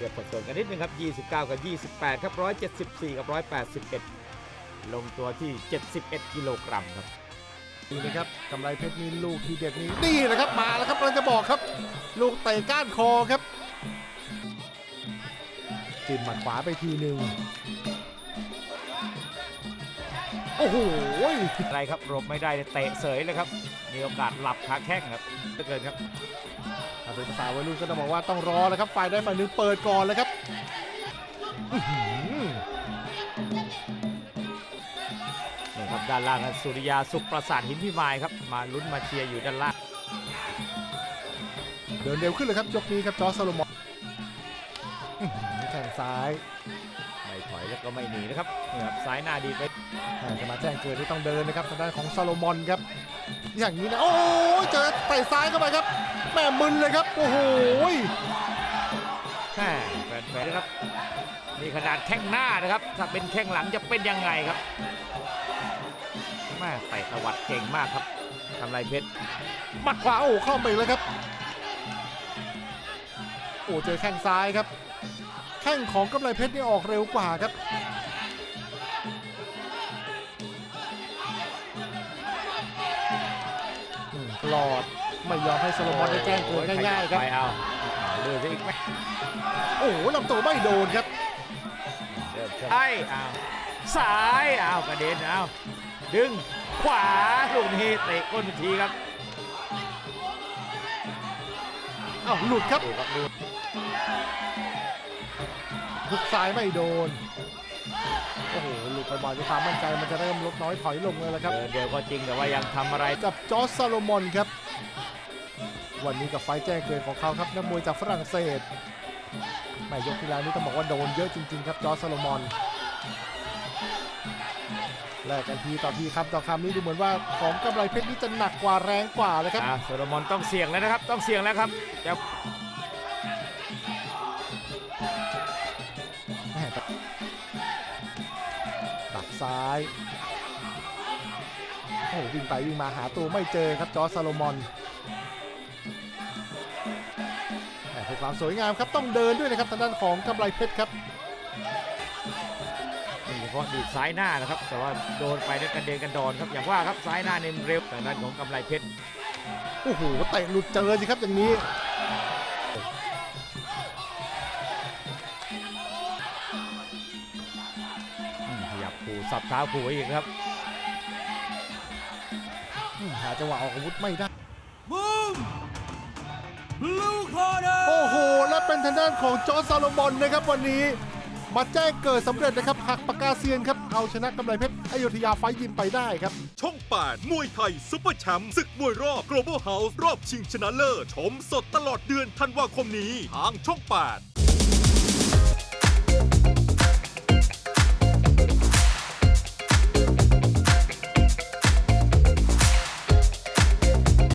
ทียบสัดส่วนกันนิดนึงครับ 29 กับ 28 ครับ 174 กับ 181 ลงตัวที่ 71 กิโลกรัมครับนี่นะครับกำไรเพชรนี่ลูกทีเด็ดนี้นี่แหละครับมาแล้วครับกำลังจะบอกครับ ลูกเตะก้านคอครับจิ้มหมัดขวาไปทีหนึ่ง โอ้โหอะไรครับหลบไม่ได้เตะเสยเลยครับ มีโอกาสหลับขาแข้งครับเหลือเกินครับถ้าเป็นภาษาวัยรุ่นก็ต้องบอกว่าต้องรอแล้วครับฝ่ายใดฝ่ายหนึ่งเปิดก่อนเลยครับอื้อหือนี่ครับด้านล่างนั้นสุริยาสุขประสานหินพิมายครับ มาลุ้นมาเชียร์อยู่ด้านล่างเดินเร็วขึ้นเลยครับยกนี้ครับจอร์จโซโลมอนอื้อหือแข่งซ้ายไม่ ถอยแล้วก็ไม่หนีนะครับนี่ครับซ้ายหน้าดีไปแม่จะมาแจ้งเกิดที่ต้องเดินนะครับทางด้านของซาโลมอนครับ อย่างนี้นะโอ้ยเจอเตะซ้ายเข้าไปครับแม่มึนเลยครับ โอ้โหแม่แฟนๆนะครับนี่ขนาดแข้งหน้านะครับ ถ้าเป็นแข้งหลังจะเป็นยังไงครับแม่เตะตวัดเก่งมากครับทำไรเพชรหมัดขวาโอ้เข้าไปอีกแล้วครับ โอ้เจอแข้งซ้ายครับแข้งของกำไรเพชรนี่ออกเร็วกว่าครับอืมหลอดไม่ยอมให้ซาโลมอนได้แจ้งเกิดง่ายๆครับไปเอาเดือดอีกไหมโอ้โหลำตัวไม่โดนครับเริ่มใช่เอาซ้ายเอากระเด็นเอาดึงขวาลูกนี้เตะก้นทีครับเอ้าหลุดครับ ดูครับดูหุกซ้ายไม่โดน โอ้โหหลุดไปบ่อยด้วยความมั่นใจมันจะเริ่มลดน้อยถอยลงเลยแล้วครับ เดินเดียวก็จริงแต่ว่ายังทำอะไรกับจอร์จซาโลมอนครับ วันนี้กับไฟล์แจ้งเกิดของเขาครับนักมวยจากฝรั่งเศสแม่ยกที่แล้วนี่ต้องบอกว่าโดนเยอะจริง ๆ ครับจอร์จซาโลมอนแลกกันทีต่อทีครับต่อคำนี้ดูเหมือนว่าของกำไรเพชรนี่จะหนักกว่าแรงกว่าเลยครับอ่าโซโลมอนต้องเสี่ยงแล้วนะครับ ต้องเสี่ยงแล้วครับจะ ซ้ายโอ้โหวิ่งไปวิ่งมาหาตัวไม่เจอครับจอร์จซาโลมอนแหม่เพื่อความสวยงามครับต้องเดินด้วยนะครับทางด้านของกำไรเพชรครับนี่เฉพาะดีดซ้ายหน้านะครับ แต่ว่าโดนไปด้วยกันเดนกันดอนครับอย่างว่าครับซ้ายหน้าเน้นเร็วทางด้านของกำไรเพชรโอ้โหเตะหลุดเจอสิครับอย่างนี้ มขยับขู่สับเท้าขู่ไว้อีกครับอืมหาจังหวะออกอาวุธไม่ได้ Boom! Blue corner! โอ้โห และเป็นทางด้านของจอร์จซาโลมอนนะครับวันนี้ มาแจ้งเกิดสำเร็จนะครับหักปากกาเซียนครับ เอาชนะกำไรเพชรอยุธยาไฟท์ยิมไปได้ครับ ช่อง 8 มวยไทยซุปเปอร์แชมป์ศึกมวยรอบ global house รอบชิงชนะเลิศชมสดตลอดเดือนธันวาคมนี้ ทางช่อง 8